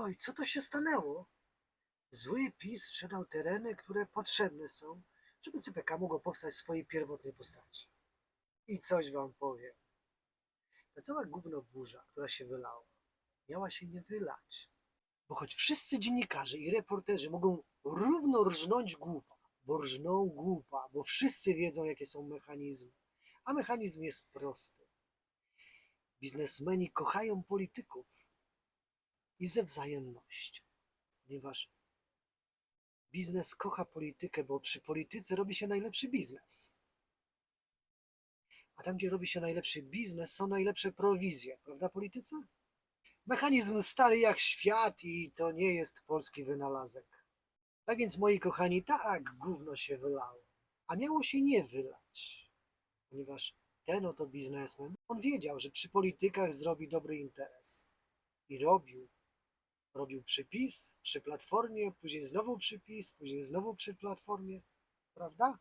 oj, co to się stanęło? Zły PiS sprzedał tereny, które potrzebne są, żeby CPK mogło powstać w swojej pierwotnej postaci. I coś wam powiem. Ta cała gówno burza, która się wylała, miała się nie wylać. Bo choć wszyscy dziennikarze i reporterzy mogą równo rżnąć głupa, bo rżną głupa, bo wszyscy wiedzą, jakie są mechanizmy. A mechanizm jest prosty. Biznesmeni kochają polityków i ze wzajemnością, ponieważ biznes kocha politykę, bo przy polityce robi się najlepszy biznes. A tam, gdzie robi się najlepszy biznes, są najlepsze prowizje, prawda, politycy? Mechanizm stary jak świat i to nie jest polski wynalazek. Tak więc, moi kochani, tak gówno się wylało. A miało się nie wylać, ponieważ ten oto biznesmen, on wiedział, że przy politykach zrobi dobry interes. I robił. Robił przypis przy platformie, później znowu przypis, później znowu przy platformie, prawda?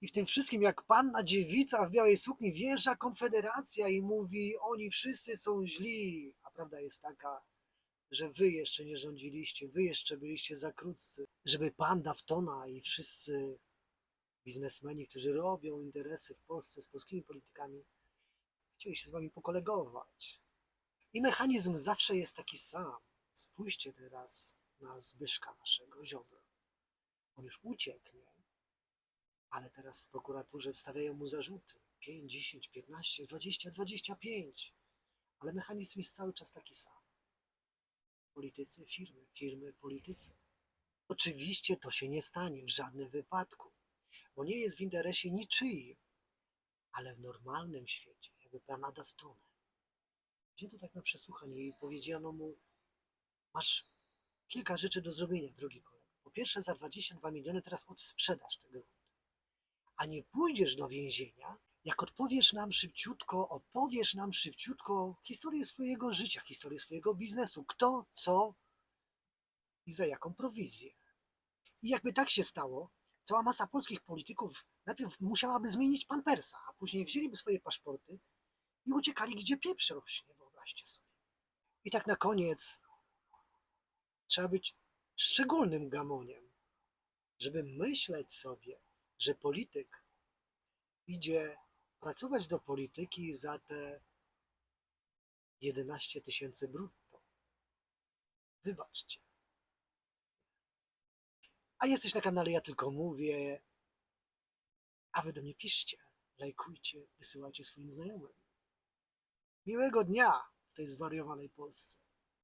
I w tym wszystkim, jak panna dziewica w białej sukni wjeżdża Konfederacja i mówi, oni wszyscy są źli, a prawda jest taka, że wy jeszcze nie rządziliście, wy jeszcze byliście za krótcy, żeby pan Daftona i wszyscy biznesmeni, którzy robią interesy w Polsce z polskimi politykami, chcieli się z wami pokolegować. I mechanizm zawsze jest taki sam. Spójrzcie teraz na Zbyszka naszego Ziobro. On już ucieknie, ale teraz w prokuraturze wstawiają mu zarzuty. 5, 10, 15, 20, 25. Ale mechanizm jest cały czas taki sam. Politycy, firmy, firmy, politycy. Oczywiście to się nie stanie w żadnym wypadku, bo nie jest w interesie niczyim, ale w normalnym świecie, jakby pana Daftona. Gdzie to tak na przesłuchanie i powiedziano mu, masz kilka rzeczy do zrobienia, drogi kolego. Po pierwsze, za 22 miliony teraz odsprzedasz tego gruntu. A nie pójdziesz do więzienia, jak odpowiesz nam szybciutko, opowiesz nam szybciutko historię swojego życia, historię swojego biznesu, kto, co i za jaką prowizję. I jakby tak się stało, cała masa polskich polityków najpierw musiałaby zmienić pampersa, a później wzięliby swoje paszporty i uciekali, gdzie pieprz rośnie, wyobraźcie sobie. I tak na koniec trzeba być szczególnym gamoniem, żeby myśleć sobie, że polityk idzie pracować do polityki za te 11 tysięcy brutto. Wybaczcie. A jesteś na kanale, ja tylko mówię, a wy do mnie piszcie, lajkujcie, wysyłajcie swoim znajomym. Miłego dnia w tej zwariowanej Polsce.